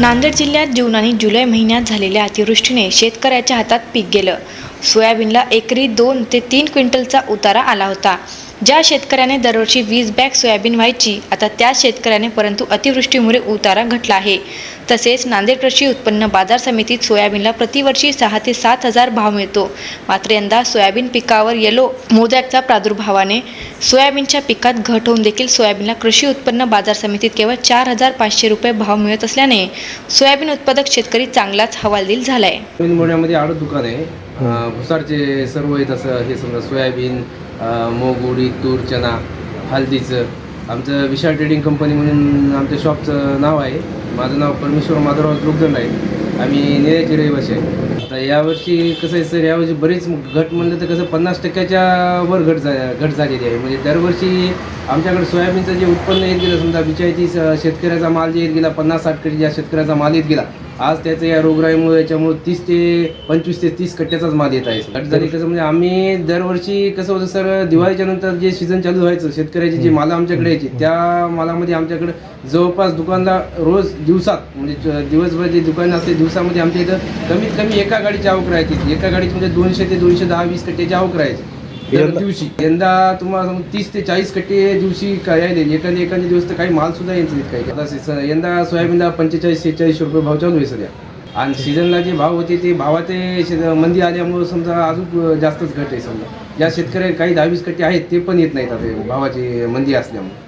नांदेड जिल्ह्यात जून आणि जुलै महिन्यात झालेल्या अतिवृष्टीने शेतकऱ्याच्या हातात पीक गेलं. सोयाबीनला एकरी दोन ते तीन क्विंटलचा उतारा आला होता. ज्या शेतकऱ्याने दरवर्षी वीस बॅग सोयाबीन व्हायची आता त्या शेतकऱ्याने परंतु अतिवृष्टीमुळे उतारा घटला आहे. तसेच नांदेड कृषी उत्पन्न बाजार समितीत सोयाबीनला प्रतिवर्षी सहा ते सात हजार भाव मिळतो. मात्र यंदा सोयाबीन पिकावर येलो मोदॅकचा प्रादुर्भावाने सोयाबीनच्या पिकात घट होऊन देखील सोयाबीनला कृषी उत्पन्न बाजार समितीत केवळ चार हजार पाचशे रुपये भाव मिळत असल्याने सोयाबीन उत्पादक शेतकरी चांगलाच हवालदिल झालाय. दुकान आहे. भुसारचे सर्व आहेत असं हे समजा सोयाबीन मोग मूग उडीद तूर चना हल्दीचं. आमचं विशाल ट्रेडिंग कंपनी म्हणून आमच्या शॉपचं नाव आहे. माझं नाव परमेश्वर माधवराव जोगदंड आहे. आम्ही नेऱ्याचे रहिवासी आहे. आता यावर्षी कसं आहे सर यावर्षी बरेच घट म्हणलं तर कसं पन्नास टक्क्याच्या वर घट झा घट झालेली आहे. म्हणजे दरवर्षी आमच्याकडे सोयाबीनचं जे उत्पन्न येत गेलं समजा बिचाळीस शेतकऱ्याचा माल जे येत गेला पन्नास साठ कटी ज्या शेतकऱ्याचा माल येत गेला आज त्याचं या रोगराईमुळे याच्यामुळे तीस ते पंचवीस ते तीस कट्ट्याचाच माल येत आहे. झाली कसं म्हणजे आम्ही दरवर्षी कसं होतं सर दिवाळीच्या नंतर जे सीझन चालू व्हायचं शेतकऱ्याची जी मालं आमच्याकडे यायची त्या मालामध्ये आमच्याकडे जवळपास दुकानदार रोज दिवसात म्हणजे दिवसभर जे दुकान असते दिवसामध्ये आमच्या इथं कमीत कमी एका गाडीची आवक राहायची. एका गाडीची म्हणजे दोनशे ते दोनशे दहा वीस कट्ट्याची आवक राहायची. दर यंदा- दिवशी यंदा तुम्हाला सांगू तीस ते चाळीस कट्टे दिवशी काय यायले एखाद्या एखाद्या दिवस तर काही माल सुद्धा यांचं येत काही. आता यंदा सोयाबीनला पंचेचाळीस सेहेचाळीस रुपये भाव चालू आहे सध्या. आणि सीझनला जे भाव होते ते भावाते शेत- मंदी आल्यामुळं समजा अजून जास्तच घट आहे समजा. ज्या शेतकरी काही दहावीस कट्टे आहेत ते पण येत नाहीत आता भावाची मंदी असल्यामुळे.